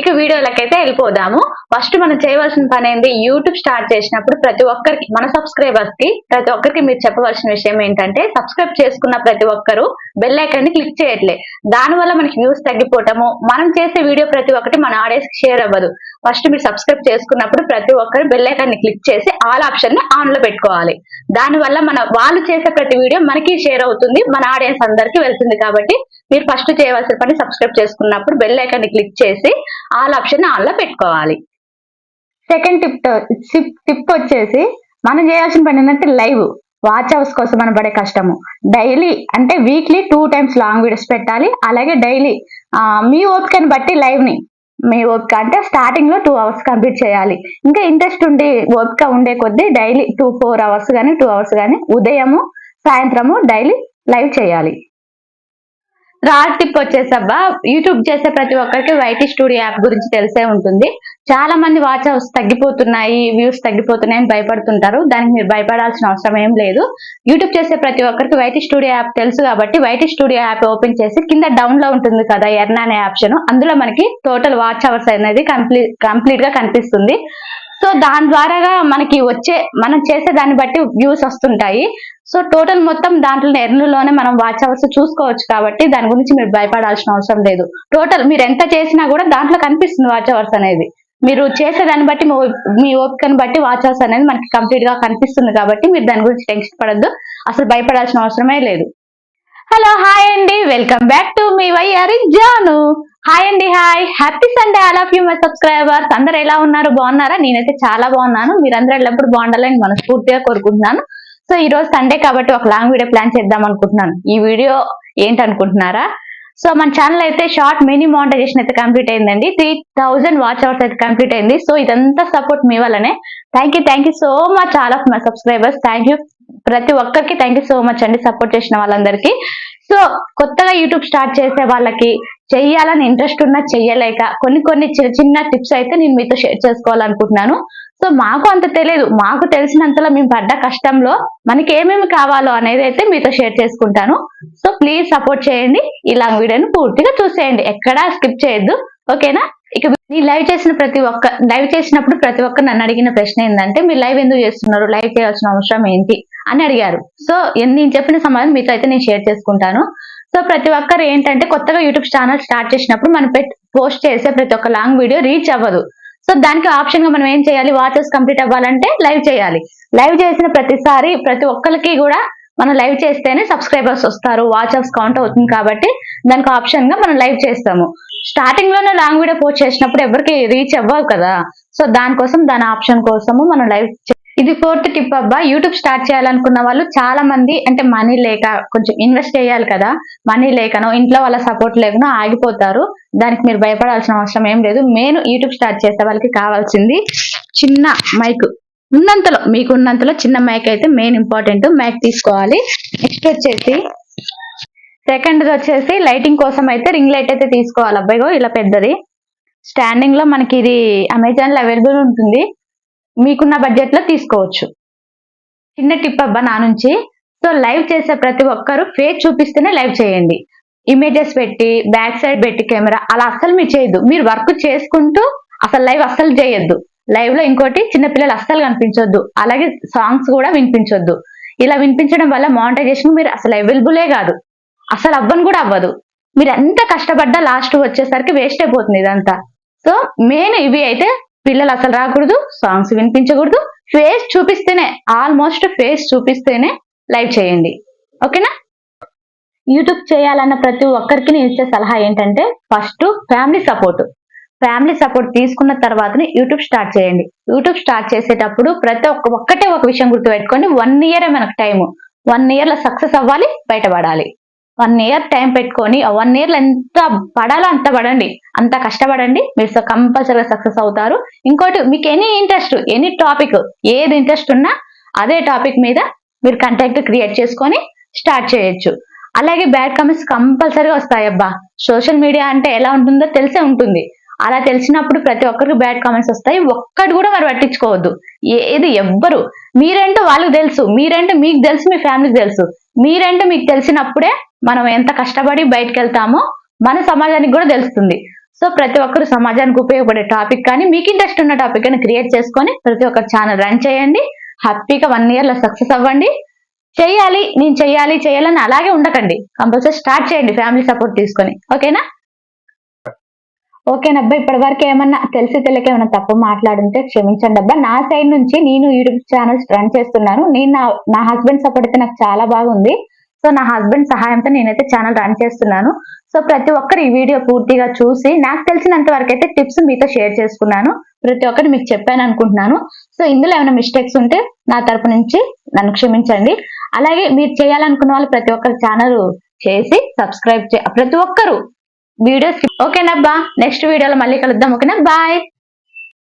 ఇక వీడియోలకైతే వెళ్ళిపోదాము. ఫస్ట్ మనం చేయవలసిన పని ఏంది? యూట్యూబ్ స్టార్ట్ చేసినప్పుడు ప్రతి ఒక్కరికి మన సబ్స్క్రైబర్స్కి ప్రతి ఒక్కరికి మీరు చెప్పవలసిన విషయం ఏంటంటే సబ్స్క్రైబ్ చేసుకున్న ప్రతి ఒక్కరు బెల్ ఐకాన్ని క్లిక్ చేయట్లే. దానివల్ల మనకి వ్యూస్ తగ్గిపోవటము మనం చేసే వీడియో ప్రతి ఒక్కటి మన ఆడియన్స్కి షేర్ అవ్వదు. ఫస్ట్ మీరు సబ్స్క్రైబ్ చేసుకున్నప్పుడు ప్రతి ఒక్కరు బెల్ ఐకాన్ని క్లిక్ చేసి ఆల్ ఆప్షన్ని ఆన్లో పెట్టుకోవాలి. దానివల్ల మన వాళ్ళు చేసే ప్రతి వీడియో మనకి షేర్ అవుతుంది మన ఆడియన్స్ అందరికి వెళ్తుంది కాబట్టి మీరు ఫస్ట్ చేయవలసిన పని సబ్స్క్రైబ్ చేసుకున్నప్పుడు బెల్ ఐకాన్ని క్లిక్ చేసి ఆల్ ఆప్షన్ ఆల్లో పెట్టుకోవాలి. సెకండ్ టిప్ టిప్ వచ్చేసి మనం చేయాల్సిన పని ఏంటంటే లైవ్ వాచ్ అవర్స్ కోసం మనం పడే కష్టము. డైలీ అంటే weekly two times long videos పెట్టాలి. అలాగే డైలీ మీ ఓపికని బట్టి లైవ్ని మీ ఓపిక అంటే స్టార్టింగ్లో టూ అవర్స్ కంప్లీట్ చేయాలి. ఇంకా ఇంట్రెస్ట్ ఉండి ఓపిక ఉండే కొద్దీ డైలీ టూ ఫోర్ అవర్స్ కానీ టూ అవర్స్ కానీ ఉదయము సాయంత్రము డైలీ లైవ్ చేయాలి. థర్డ్ టిప్ వచ్చేసబ్బా యూట్యూబ్ చేసే ప్రతి ఒక్కరికి వైటీ స్టూడియో యాప్ గురించి తెలిసే ఉంటుంది. చాలా మంది వాచ్ అవర్స్ తగ్గిపోతున్నాయి వ్యూస్ తగ్గిపోతున్నాయి అని భయపడుతుంటారు. దానికి మీరు భయపడాల్సిన అవసరం ఏం లేదు. యూట్యూబ్ చేసే ప్రతి ఒక్కరికి వైటీ స్టూడియో యాప్ తెలుసు కాబట్టి వైటీ స్టూడియో యాప్ ఓపెన్ చేసి కింద డౌన్లో ఉంటుంది కదా ఎర్న అనే ఆప్షన్ అందులో మనకి టోటల్ వాచ్ అవర్స్ అనేది కంప్లీట్ కంప్లీట్గా కనిపిస్తుంది. సో దాని ద్వారాగా మనకి వచ్చే మనం చేసే దాన్ని బట్టి వ్యూస్ వస్తుంటాయి. సో టోటల్ మొత్తం దాంట్లో ఎర్నులోనే మనం వాచ్ అవర్స్ చూసుకోవచ్చు కాబట్టి దాని గురించి మీరు భయపడాల్సిన అవసరం లేదు. టోటల్ మీరు ఎంత చేసినా కూడా దాంట్లో కనిపిస్తుంది వాచ్ అవర్స్ అనేది. మీరు చేసే దాన్ని బట్టి మీ మీ ఓపికను బట్టి వాచ్ అవర్స్ అనేది మనకి కంప్లీట్గా కనిపిస్తుంది కాబట్టి మీరు దాని గురించి టెన్షన్ పడద్దు. అసలు భయపడాల్సిన అవసరమే లేదు. హలో హాయ్ అండి. వెల్కమ్ బ్యాక్ టు మీ వైఆర్ జాను హాయ్ అండి hi. Happy Sunday all of you my subscribers అందరు ఎలా ఉన్నారు? బాగున్నారా? నేనైతే చాలా బాగున్నాను. మీరందరూ ఎల్లప్పుడు బాగుండాలని మనస్ఫూర్తిగా కోరుకుంటున్నాను. సో ఈ రోజు సండే కాబట్టి ఒక లాంగ్ వీడియో ప్లాన్ చేద్దాం అనుకుంటున్నాను. ఈ వీడియో ఏంటనుకుంటున్నారా? సో మన ఛానల్ అయితే షార్ట్ మినీ మానిటైజేషన్ అయితే కంప్లీట్ అయిందండి. త్రీ థౌజండ్ వాచ్ అవర్స్ అయితే కంప్లీట్ అయింది. సో ఇదంతా సపోర్ట్ మీ వల్లనే. Thank you thank you so much all of my subscribers thank you ప్రతి ఒక్కరికి థ్యాంక్ యూ సో మచ్ అండి సపోర్ట్ చేసిన వాళ్ళందరికీ. సో కొత్తగా యూట్యూబ్ స్టార్ట్ చేసే వాళ్ళకి చెయ్యాలని ఇంట్రెస్ట్ ఉన్నా చెయ్యలేక కొన్ని కొన్ని చిన్న చిన్న టిప్స్ అయితే నేను మీతో షేర్ చేసుకోవాలనుకుంటున్నాను. సో మాకు అంత తెలియదు మాకు తెలిసినంతలో మేము పడ్డ కష్టంలో మనకి ఏమేమి కావాలో అనేది అయితే మీతో షేర్ చేసుకుంటాను. సో ప్లీజ్ సపోర్ట్ చేయండి. ఇలా వీడియోని పూర్తిగా చూసేయండి. ఎక్కడా స్కిప్ చేయొద్దు. ఓకేనా ఇక నీ లైవ్ చేసిన ప్రతి ఒక్క లైవ్ చేసినప్పుడు ప్రతి ఒక్క నన్ను అడిగిన ప్రశ్న ఏంటంటే మీరు లైవ్ ఎందుకు చేస్తున్నారు? లైవ్ చేయాల్సిన అవసరం ఏంటి? అని అడిగారు. సో నేను చెప్పిన సమాధానం మీతో అయితే నేను షేర్ చేసుకుంటాను. సో ప్రతి ఒక్కరు ఏంటంటే కొత్తగా యూట్యూబ్ ఛానల్ స్టార్ట్ చేసినప్పుడు మనం పోస్ట్ చేసే ప్రతి ఒక్క లాంగ్ వీడియో రీచ్ అవ్వదు. సో దానికి ఆప్షన్గా మనం ఏం చేయాలి? వాచెస్ కంప్లీట్ అవ్వాలంటే లైవ్ చేయాలి. లైవ్ చేసిన ప్రతిసారి ప్రతి ఒక్కరికి కూడా మనం లైవ్ చేస్తేనే సబ్స్క్రైబర్స్ వస్తారు. వాచర్స్ కౌంట్ అవుతుంది కాబట్టి దానికి ఆప్షన్గా మనం లైవ్ చేస్తాము. స్టార్టింగ్లోనే లాంగ్ వీడియో పోస్ట్ చేసినప్పుడు ఎవరికి రీచ్ అవ్వవు కదా. సో దానికోసం దాని ఆప్షన్ కోసము మనం లైవ్ ఇది ఫోర్త్ టిప్ అబ్బా. యూట్యూబ్ స్టార్ట్ చేయాలనుకున్న వాళ్ళు చాలా మంది అంటే మనీ లేక కొంచెం ఇన్వెస్ట్ చేయాలి కదా. మనీ లేకనో ఇంట్లో వాళ్ళ సపోర్ట్ లేకనో ఆగిపోతారు. దానికి మీరు భయపడాల్సిన అవసరం ఏం లేదు. మెయిన్ యూట్యూబ్ స్టార్ట్ చేసే వాళ్ళకి కావాల్సింది చిన్న మైక్ ఉన్నంతలో మీకు ఉన్నంతలో చిన్న మైక్ అయితే మెయిన్ ఇంపార్టెంట్ మైక్ తీసుకోవాలి. నెక్స్ట్ వచ్చేసి సెకండ్ వచ్చేసి లైటింగ్ కోసం అయితే రింగ్ లైట్ అయితే తీసుకోవాలి. అబ్బాయిగో ఇలా పెద్దది. స్టాండింగ్లో మనకి ఇది అమెజాన్లో అవైలబుల్ ఉంటుంది. మీకున్న బడ్జెట్లో తీసుకోవచ్చు. చిన్న టిప్ అబ్బా నా నుంచి. సో లైవ్ చేసే ప్రతి ఒక్కరు ఫేస్ చూపిస్తేనే లైవ్ చేయండి. ఇమేజెస్ పెట్టి బ్యాక్ సైడ్ పెట్టి కెమెరా అలా అస్సలు మీరు చేయొద్దు. మీరు వర్క్ చేసుకుంటూ అసలు లైవ్ అస్సలు చేయొద్దు. లైవ్లో ఇంకోటి చిన్న పిల్లలు అస్సలు కనిపించొద్దు. అలాగే సాంగ్స్ కూడా వినిపించొద్దు. ఇలా వినిపించడం వల్ల మానిటైజేషన్ మీరు అసలు అవైలబులే కాదు. అసలు అవ్వను కూడా అవ్వదు. మీరు ఎంత కష్టపడ్డా లాస్ట్ వచ్చేసరికి వేస్ట్ అయిపోతుంది ఇదంతా. సో మెయిన్ ఇవి అయితే పిల్లలు అసలు రాకూడదు సాంగ్స్ వినిపించకూడదు. ఫేస్ చూపిస్తేనే ఆల్మోస్ట్ ఫేస్ చూపిస్తేనే లైవ్ చేయండి. ఓకేనా? యూట్యూబ్ చేయాలన్న ప్రతి ఒక్కరికి నేను ఇచ్చే సలహా ఏంటంటే first family support. Family support తీసుకున్న తర్వాతనే యూట్యూబ్ స్టార్ట్ చేయండి. యూట్యూబ్ స్టార్ట్ చేసేటప్పుడు ప్రతి ఒక్క ఒక్కటే ఒక విషయం గుర్తుపెట్టుకోండి. వన్ ఇయర్ మనకు టైం వన్ ఇయర్లో సక్సెస్ అవ్వాలి బయటపడాలి. వన్ ఇయర్ టైం పెట్టుకొని వన్ ఇయర్లో ఎంత పడాలో అంత పడండి. అంత కష్టపడండి మీరు కంపల్సరీగా సక్సెస్ అవుతారు. ఇంకోటి మీకు ఎనీ ఇంట్రెస్ట్ ఎనీ టాపిక్ ఏది ఇంట్రెస్ట్ ఉన్నా అదే టాపిక్ మీద మీరు కంటాక్ట్ క్రియేట్ చేసుకొని స్టార్ట్ చేయొచ్చు. అలాగే బ్యాడ్ కామెంట్స్ కంపల్సరీగా వస్తాయి అబ్బా. సోషల్ మీడియా అంటే ఎలా ఉంటుందో తెలిసే ఉంటుంది. అలా తెలిసినప్పుడు ప్రతి ఒక్కరికి బ్యాడ్ కామెంట్స్ వస్తాయి. ఒక్కటి కూడా మరి పట్టించుకోవద్దు. ఏది ఎవ్వరు. మీరంటే వాళ్ళకి తెలుసు. మీరంటే మీకు తెలుసు మీ ఫ్యామిలీకి తెలుసు. మీరంటే మీకు తెలిసినప్పుడే మనం ఎంత కష్టపడి బయటకు వెళ్తామో మన సమాజానికి కూడా తెలుస్తుంది. సో ప్రతి ఒక్కరు సమాజానికి ఉపయోగపడే టాపిక్ కానీ మీకు ఇంట్రెస్ట్ ఉన్న టాపిక్ అని క్రియేట్ చేసుకొని ప్రతి ఒక్కరు ఛానల్ రన్ చేయండి. హ్యాపీగా వన్ ఇయర్లో సక్సెస్ అవ్వండి. చెయ్యాలి నేను చెయ్యాలి చేయాలని అలాగే ఉండకండి. కంపల్సరీ స్టార్ట్ చేయండి ఫ్యామిలీ సపోర్ట్ తీసుకొని. ఓకేనా? ఓకేనబ్బా ఇప్పటి వరకు ఏమన్నా తెలిసి తెలియక ఏమన్నా తప్పు మాట్లాడుంటే క్షమించండి అబ్బా. నా సైడ్ నుంచి నేను యూట్యూబ్ ఛానల్స్ రన్ చేస్తున్నాను. నేను నా నా హస్బెండ్ సపోర్ట్ అయితే నాకు చాలా బాగుంది. సో నా హస్బెండ్ సహాయంతో నేనైతే ఛానల్ రన్ చేస్తున్నాను. సో ప్రతి ఒక్కరు ఈ వీడియో పూర్తిగా చూసి నాకు తెలిసినంత వరకు అయితే టిప్స్ మీతో షేర్ చేసుకున్నాను. ప్రతి ఒక్కరు మీకు చెప్పాను అనుకుంటున్నాను. సో ఇందులో ఏమైనా మిస్టేక్స్ ఉంటే నా తరపు నుంచి నన్ను క్షమించండి. అలాగే మీరు చేయాలనుకున్న వాళ్ళు ప్రతి ఒక్కరు ఛానల్ చేసి సబ్స్క్రైబ్ చే ప్రతి ఒక్కరు వీడియోస్ ఓకేనబ్బా నెక్స్ట్ వీడియోలో మళ్ళీ కలుద్దాం. ఓకేనా? బాయ్